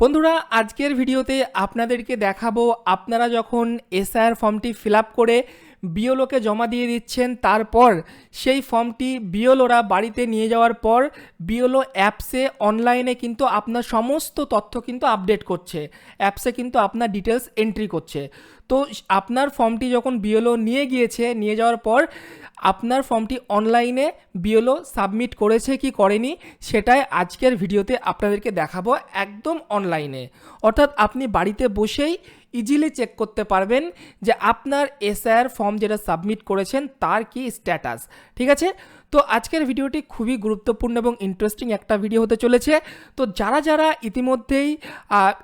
বন্ধুরা আজকের ভিডিওতে আপনাদেরকে দেখাবো আপনারা যখন এসআইআর ফর্মটি ফিল করে বিওলোকে জমা দিয়ে দিচ্ছেন। তারপর সেই ফর্মটি বিওলোরা বাড়িতে নিয়ে যাওয়ার পর বিওলো অ্যাপসে অনলাইনে কিন্তু আপনার সমস্ত তথ্য কিন্তু আপডেট করছে। অ্যাপসে কিন্তু আপনার ডিটেলস এন্ট্রি করছে। তো আপনার ফর্মটি যখন বিওলো নিয়ে গিয়েছে, নিয়ে যাওয়ার পর আপনার ফর্মটি অনলাইনে বিওলো সাবমিট করেছে কি করেনি, সেটাই আজকের ভিডিওতে আপনাদেরকে দেখাবো একদম অনলাইনে। অর্থাৎ আপনি বাড়িতে বসেই ইজিলি চেক করতে পারবেন যে আপনার এসআইআর ফর্ম যেটা সাবমিট করেছেন, তার কি স্ট্যাটাস ঠিক আছে? তো আজকের ভিডিওটি খুবই গুরুত্বপূর্ণ এবং ইন্টারেস্টিং একটা ভিডিও হতে চলেছে। তো যারা যারা ইতিমধ্যেই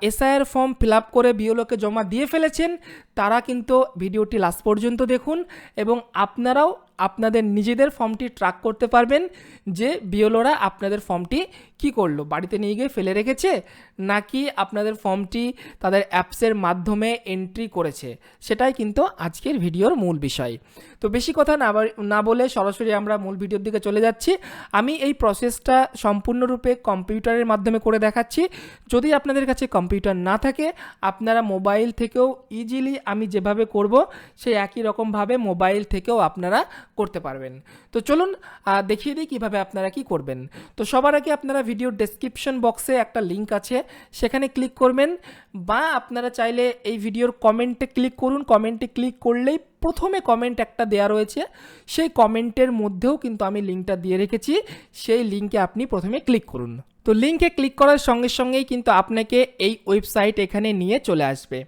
এসআইআর ফর্ম ফিল আপ করে বিওলোকে জমা দিয়ে ফেলেছেন, তারা কিন্তু ভিডিওটি লাস্ট পর্যন্ত দেখুন এবং আপনারাও আপনাদের নিজেদের ফর্মটি ট্র্যাক করতে পারবেন যে বিওলোরা আপনাদের ফর্মটি কি করল? বাড়িতে নিয়ে গিয়ে ফেলে রেখেছে নাকি আপনাদের ফর্মটি তাদের অ্যাপসের মাধ্যমে এন্ট্রি করেছে? সেটাই কিন্তু আজকের ভিডিওর মূল বিষয়। তো বেশি কথা না না বলে সরাসরি আমরা মূল ভিডিওর দিকে চলে যাচ্ছি। আমি এই প্রসেসটা সম্পূর্ণরূপে কম্পিউটারের মাধ্যমে করে দেখাচ্ছি। যদি আপনাদের কাছে কম্পিউটার না থাকে, আপনারা মোবাইল থেকেও ইজিলি আমি যেভাবে করব, সেই একই রকমভাবে মোবাইল থেকেও আপনারা করতে পারবেন। তো চলুন দেখিয়ে দিই কীভাবে আপনারা কি করবেন। তো সবার আগে আপনারা ভিডিওর ডেসক্রিপশন বক্সে একটা লিঙ্ক আছে, সেখানে ক্লিক করবেন বা আপনারা চাইলে এই ভিডিওর কমেন্টে ক্লিক করুন। কমেন্টে ক্লিক করলেই প্রথমে কমেন্ট একটা দেওয়া রয়েছে, সেই কমেন্টের মধ্যেও কিন্তু আমি লিঙ্কটা দিয়ে রেখেছি, সেই লিঙ্কে আপনি প্রথমে ক্লিক করুন। তো লিঙ্কে ক্লিক করার সঙ্গে সঙ্গেই কিন্তু আপনাকে এই ওয়েবসাইট এখানে নিয়ে চলে আসবে।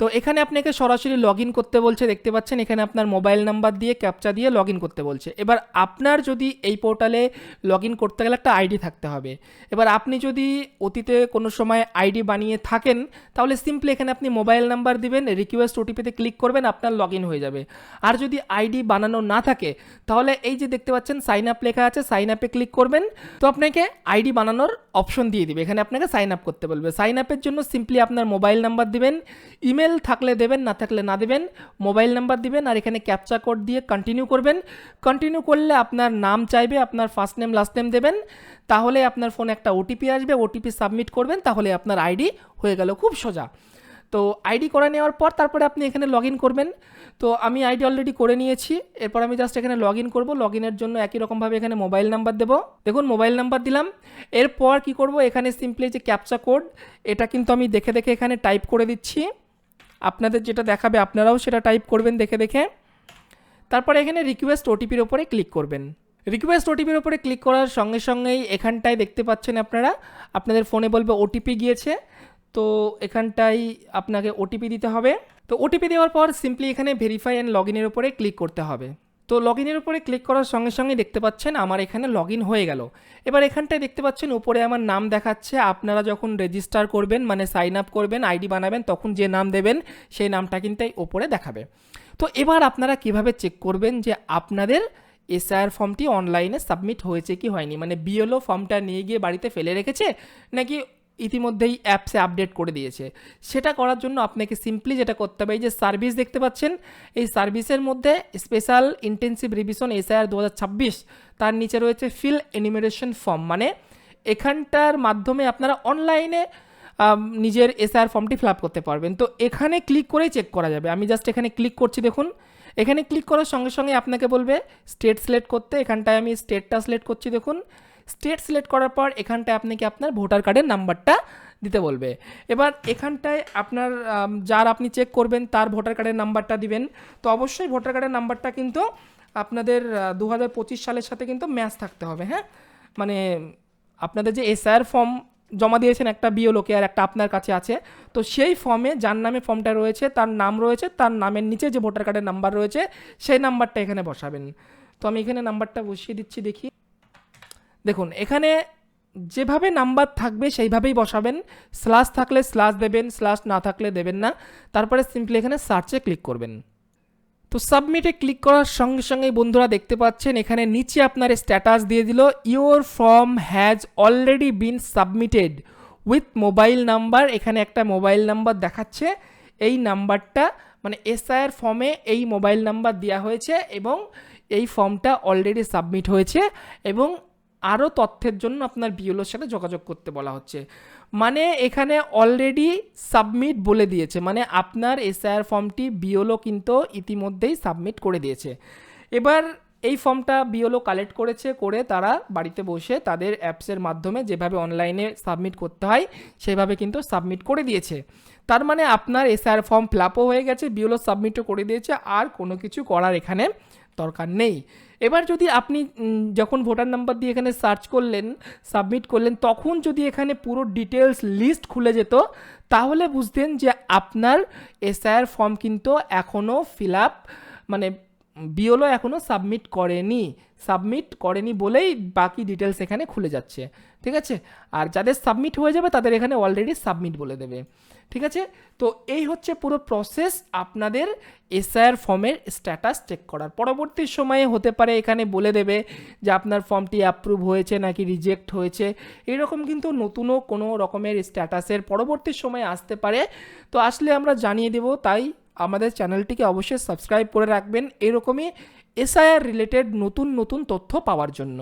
তো এখানে আপনাকে সরাসরি লগ করতে বলছে, দেখতে পাচ্ছেন এখানে আপনার মোবাইল নাম্বার দিয়ে ক্যাপচা দিয়ে লগ করতে বলছে। এবার আপনার যদি এই পোর্টালে লগ করতে গেলে একটা আইডি থাকতে হবে। এবার আপনি যদি অতীতে কোনো সময় আইডি বানিয়ে থাকেন, তাহলে সিম্পলি এখানে আপনি মোবাইল নাম্বার দিবেন রিকোয়েস্ট ওটিপিতে ক্লিক করবেন, আপনার লগ হয়ে যাবে। আর যদি আইডি বানানো না থাকে, তাহলে এই যে দেখতে পাচ্ছেন সাইন আপ লেখা আছে সাইন আপে ক্লিক করবেন। তো আপনাকে আইডি বানানোর অপশন দিয়ে দিবে। এখানে আপনাকে সাইন আপ করতে বলবে। সাইন আপের জন্য সিম্পলি আপনার মোবাইল নাম্বার দিবেন ইমেল থাকলে দেবেন, না থাকলে না দেবেন মোবাইল নাম্বার দিবেন আর এখানে ক্যাপচা কোড দিয়ে কন্টিনিউ করবেন। কন্টিনিউ করলে আপনার নাম চাইবে, আপনার ফার্স্ট নেম লাস্ট নেম দেবেন। তাহলে আপনার ফোনে একটা ওটিপি আসবে ওটিপি সাবমিট করবেন, তাহলে আপনার আইডি হয়ে গেল খুব সোজা। তো আইডি করে নেওয়ার পর তারপরে আপনি এখানে লগ করবেন। তো আমি আইডি অলরেডি করে নিয়েছি, এরপর আমি জাস্ট এখানে লগ ইন করব লগ ইনের জন্য একই রকমভাবে এখানে মোবাইল নাম্বার দেবো। দেখুন মোবাইল নাম্বার দিলাম, এরপর কি করব? এখানে সিম্পলি যে ক্যাপচা কোড এটা কিন্তু আমি দেখে দেখে এখানে টাইপ করে দিচ্ছি। আপনাদের যেটা দেখাবে আপনারাও সেটা টাইপ করবেন দেখে দেখে। তারপরে এখানে রিকোয়েস্ট ওটিপির ওপরে ক্লিক করবেন। রিকোয়েস্ট ওটিপির ওপরে ক্লিক করার সঙ্গে সঙ্গেই এখানটায় দেখতে পাচ্ছেন আপনারা, আপনাদের ফোনে বলবে ওটিপি গিয়েছে। তো এখানটাই আপনাকে ওটিপি দিতে হবে। তো ওটিপি দেওয়ার পর সিম্পলি এখানে ভেরিফাই অ্যান্ড লগ ইনের উপরে ক্লিক করতে হবে। তো লগ ইনের উপরে ক্লিক করার সঙ্গে সঙ্গে দেখতে পাচ্ছেন আমার এখানে লগ ইন হয়ে গেল। এবার এখানটায় দেখতে পাচ্ছেন উপরে আমার নাম দেখাচ্ছে। আপনারা যখন রেজিস্টার করবেন মানে সাইন আপ করবেন আইডি বানাবেন, তখন যে নাম দেবেন, সেই নামটা কিন্তু ওপরে দেখাবে। তো এবার আপনারা কীভাবে চেক করবেন যে আপনাদের এসআইআর ফর্মটি অনলাইনে সাবমিট হয়েছে কি হয়নি? মানে বিএলও ফর্মটা নিয়ে গিয়ে বাড়িতে ফেলে রেখেছে, নাকি ইতিমধ্যেই অ্যাপসে আপডেট করে দিয়েছে। সেটা করার জন্য আপনাকে সিম্পলি যেটা করতে হবে, এই যে সার্ভিস দেখতে পাচ্ছেন, এই সার্ভিসের মধ্যে স্পেশাল ইন্টেন্সিভ রিভিশন এসআইআর দু হাজার ছাব্বিশ, তার নিচে রয়েছে ফিল এনিমিনেশন ফর্ম। মানে এখানটার মাধ্যমে আপনারা অনলাইনে নিজের এসআইআর ফর্মটি ফিল আপ করতে পারবেন। তো এখানে ক্লিক করেই চেক করা যাবে। আমি জাস্ট এখানে ক্লিক করছি, দেখুন। এখানে ক্লিক করার সঙ্গে সঙ্গে আপনাকে বলবে, স্টেট সিলেক্ট করতে। এখানটায় আমি স্টেটটা সিলেক্ট করছি, দেখুন। স্টেট সিলেক্ট করার পর এখানটায় আপনাকে আপনার ভোটার কার্ডের নাম্বারটা দিতে বলবে। এবার এখানটায় আপনার যার আপনি চেক করবেন তার ভোটার কার্ডের নাম্বারটা দিবেন। তো অবশ্যই ভোটার কার্ডের নাম্বারটা কিন্তু আপনাদের দু হাজার পঁচিশ সালের সাথে কিন্তু ম্যাচ থাকতে হবে হ্যাঁ? মানে আপনাদের যে এসআর ফর্ম জমা দিয়েছেন একটা বিও লোকে আর একটা আপনার কাছে আছে, তো সেই ফর্মে যার নামে ফর্মটা রয়েছে, তার নাম রয়েছে, তার নামের নিচে যে ভোটার কার্ডের নাম্বার রয়েছে, সেই নাম্বারটা এখানে বসাবেন। তো আমি এখানে নাম্বারটা বসিয়ে দিচ্ছি, দেখি। দেখুন, এখানে যেভাবে নাম্বার থাকবে সেইভাবেই বসাবেন। স্ল্যাশ থাকলে স্ল্যাশ দেবেন স্ল্যাশ না থাকলে দেবেন না। তারপরে সিম্পলি এখানে সার্চে ক্লিক করবেন। তো সাবমিটে ক্লিক করার সঙ্গে সঙ্গে বন্ধুরা দেখতে পাচ্ছেন, এখানে নিচে আপনার স্ট্যাটাস দিয়ে দিল your form has already been submitted with mobile number এখানে একটা মোবাইল নাম্বার দেখাচ্ছে। এই নাম্বারটা মানে এসআইআর ফর্মে এই মোবাইল নাম্বার দেওয়া হয়েছে এবং এই ফর্মটা অলরেডি সাবমিট হয়েছে এবং আরও তথ্যের জন্য আপনার বিএলওর সাথে যোগাযোগ করতে বলা হচ্ছে। মানে এখানে অলরেডি সাবমিট বলে দিয়েছে। মানে আপনার এসআইআর ফর্মটি বিওলো কিন্তু ইতিমধ্যেই সাবমিট করে দিয়েছে। এবার এই ফর্মটা বিওলো কালেক্ট করেছে, করে তারা বাড়িতে বসে তাদের অ্যাপসের মাধ্যমে যেভাবে অনলাইনে সাবমিট করতে হয়, সেভাবে কিন্তু সাবমিট করে দিয়েছে। তার মানে আপনার এসআইআর ফর্ম ফিল আপও হয়ে গেছে বিওলো সাবমিটও করে দিয়েছে, আর কোনো কিছু করার এখানে দরকার নেই। এবার যদি আপনি যখন ভোটার নাম্বার দিয়ে এখানে সার্চ করলেন, সাবমিট করলেন, তখন যদি এখানে পুরো ডিটেলস লিস্ট খুলে যেত, তাহলে বুঝতেন যে আপনার এসআইআর ফর্ম কিন্তু এখনও ফিল আপ মানে বিওলো এখনও সাবমিট করেনি সাবমিট করেনি বলেই বাকি ডিটেলস এখানে খুলে যাচ্ছে, ঠিক আছে? আর যাদের সাবমিট হয়ে যাবে তাদের এখানে অলরেডি সাবমিট বলে দেবে, ঠিক আছে? তো এই হচ্ছে পুরো প্রসেস আপনাদের এসআইআর ফর্মের স্ট্যাটাস চেক করার। পরবর্তী সময়ে হতে পারে এখানে বলে দেবে যে আপনার ফর্মটি অ্যাপ্রুভ হয়েছে নাকি রিজেক্ট হয়েছে, এরকম কিন্তু নতুনও কোনো রকমের স্ট্যাটাসের পরবর্তী সময়ে আসতে পারে। তো আসলে আমরা জানিয়ে দেব, তাই আমাদের চ্যানেলটিকে অবশ্যই সাবস্ক্রাইব করে রাখবেন। এরকমই এসআইআর রিলেটেড নতুন নতুন তথ্য পাওয়ার জন্য।